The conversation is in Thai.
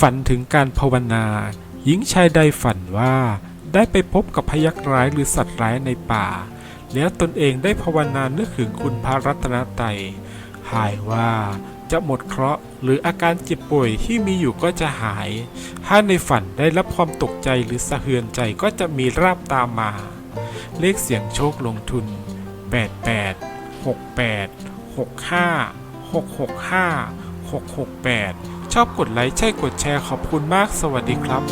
ฝันถึงการภาวนา หญิงชายใดฝันว่าได้ไปพบกับพยักร้ายหรือสัตว์ร้ายในป่า แล้วตนเองได้ภาวนานึกถึงคุณพระรัตนตรัยหายว่าจะหมดเคราะห์หรืออาการเจ็บป่วยที่มีอยู่ก็จะหาย ถ้าในฝันได้รับความตกใจหรือสะเทือนใจก็จะมีราบตามมา เลขเสียงโชคลงทุน 88 68 65 665 668 อบกดไลค์ใช่กดแชร์ขอบคุณมากสวัสดีครับ